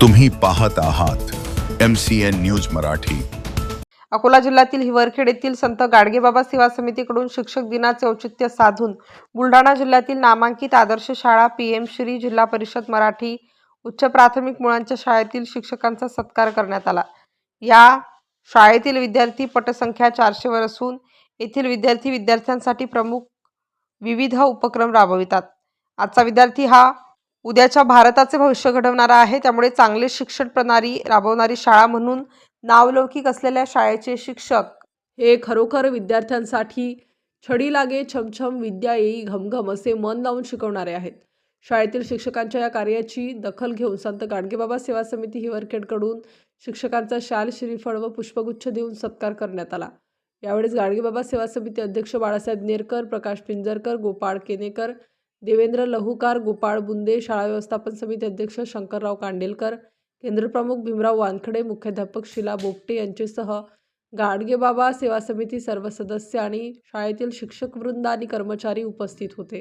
तुम्ही पाहत आहात M C N news Marathi. Akola जिल्ह्यातील हिवरखेड येथील संत गाडगेबाबा सेवा समितीकडून शिक्षक दिनाचे औचित्य साधून बुलढाणा जिल्ह्यातील नामांकित आदर्श शाळा पी एम श्री जिल्हा परिषद मराठी उच्च प्राथमिक मुलांच्या शाळेतील शिक्षकांचा सत्कार करण्यात आला. या शाळेतील विद्यार्थी पटसंख्या चारशेवर असून येथील विद्यार्थी विद्यार्थ्यांसाठी प्रमुख विविध उपक्रम राबवितात. आजचा विद्यार्थी हा उद्याच्या भारताचे भविष्य घडवणारा आहे. त्यामुळे चांगले शिक्षण प्रणाली राबवणारी शाळा म्हणून नावलौकिक असलेल्या शाळेचे शिक्षक हे खरोखर विद्यार्थ्यांसाठी छडी लागे छमछम विद्या येई घमघम असे मन लावून शिकवणारे आहेत. शाळेतील शिक्षकांच्या या कार्याची दखल घेऊन संत गाडगेबाबा सेवा समिती हिवरखेडकडून शिक्षकांचा शाल श्रीफळ व पुष्पगुच्छ देऊन सत्कार करण्यात आला. यावेळेस गाडगेबाबा सेवा समिती अध्यक्ष बाळासाहेब नेरकर प्रकाश पिंजरकर गोपाळ केनेकर देवेंद्र लहुकार गोपाळ बुंदे शाळा व्यवस्थापन समिती अध्यक्ष शंकरराव कांडेलकर केंद्रप्रमुख भीमराव वानखडे मुख्याध्यापक शिला बोपटे यांच्यासह गाडगेबाबा सेवा समिती सर्व सदस्य आणि शाळेतील शिक्षक वृंद आणि कर्मचारी उपस्थित होते.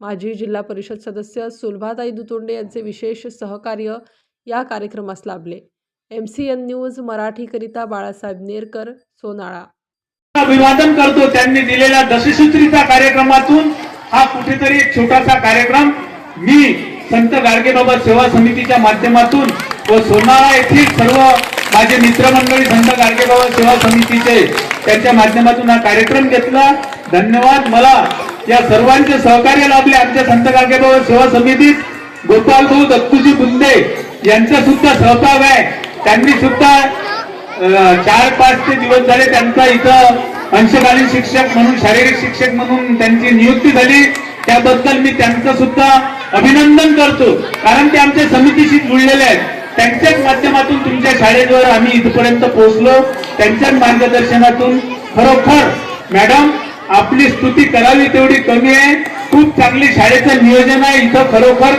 माजी जिल्हा परिषद सदस्य सुलभाताई दुतोंडे यांचे विशेष सहकार्य या कार्यक्रमास लाभले. एम सी एन न्यूज मराठीकरिता बाळासाहेब नेरकर सोनाळा. अभिवादन करतो त्यांनी दिलेल्या दशसूत्रीचा कार्यक्रमातून हा कुठेतरी एक छोटासा कार्यक्रम मी संत गाडगेबाबा सेवा समितीच्या माध्यमातून व सोनाळा येथील सर्व माझे मित्रमंडळी संत गाडगेबाबा सेवा समितीचे त्यांच्या माध्यमातून हा कार्यक्रम घेतला. धन्यवाद. मला या सर्वांचे सहकार्य लाभले आमच्या संत गाडगेबाबा सेवा समितीत. गोपाल भाऊ दत्तूजी बुंदे यांचा सुद्धा सहभाग आहे. त्यांनी सुद्धा चार पाच ते दिवस झाले त्यांचा इथं अंशकालीन शिक्षक म्हणून शारीरिक शिक्षक म्हणून त्यांची नियुक्ती झाली. त्याबद्दल मी त्यांचं सुद्धा अभिनंदन करतो. कारण ते आमच्या समितीशी जुळलेले आहेत. त्यांच्याच माध्यमातून तुमच्या शाळेवर आम्ही इथपर्यंत पोहोचलो. त्यांच्याच मार्गदर्शनातून खरोखर मॅडम आपली स्तुती करावी तेवढी कमी आहे. खूप चांगली शाळेचं नियोजन आहे. इथं खरोखर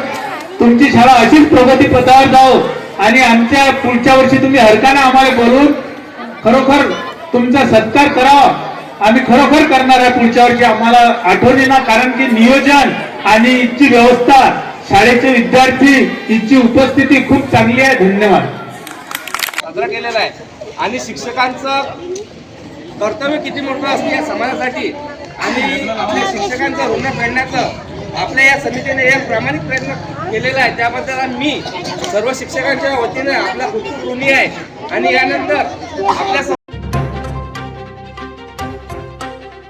तुमची शाळा अशीच प्रगती पथावर जाओ आणि आमच्या पुढच्या वर्षी तुम्ही हरकाना आम्हाला बोलून खरोखर तुमचा सत्कार करावा. आम्ही खरोखर करणार आहे पुढच्या वर्षी आम्हाला आठवणी ना कारण की नियोजन आणि इथची व्यवस्था शाळेचे विद्यार्थी इथची उपस्थिती खूप चांगली आहे. धन्यवाद. साजरा केलेला आहे. आणि शिक्षकांचं कर्तव्य किती मोठं असते या समाजासाठी? आणि आपल्या शिक्षकांचं ऋण फेडण्याचं आपल्या या समितीने एक प्रामाणिक प्रयत्न केलेला आहे. त्याबद्दल मी सर्व शिक्षकांच्या वतीने आपला खूप खूप ऋणी आहे. आणि यानंतर आपल्या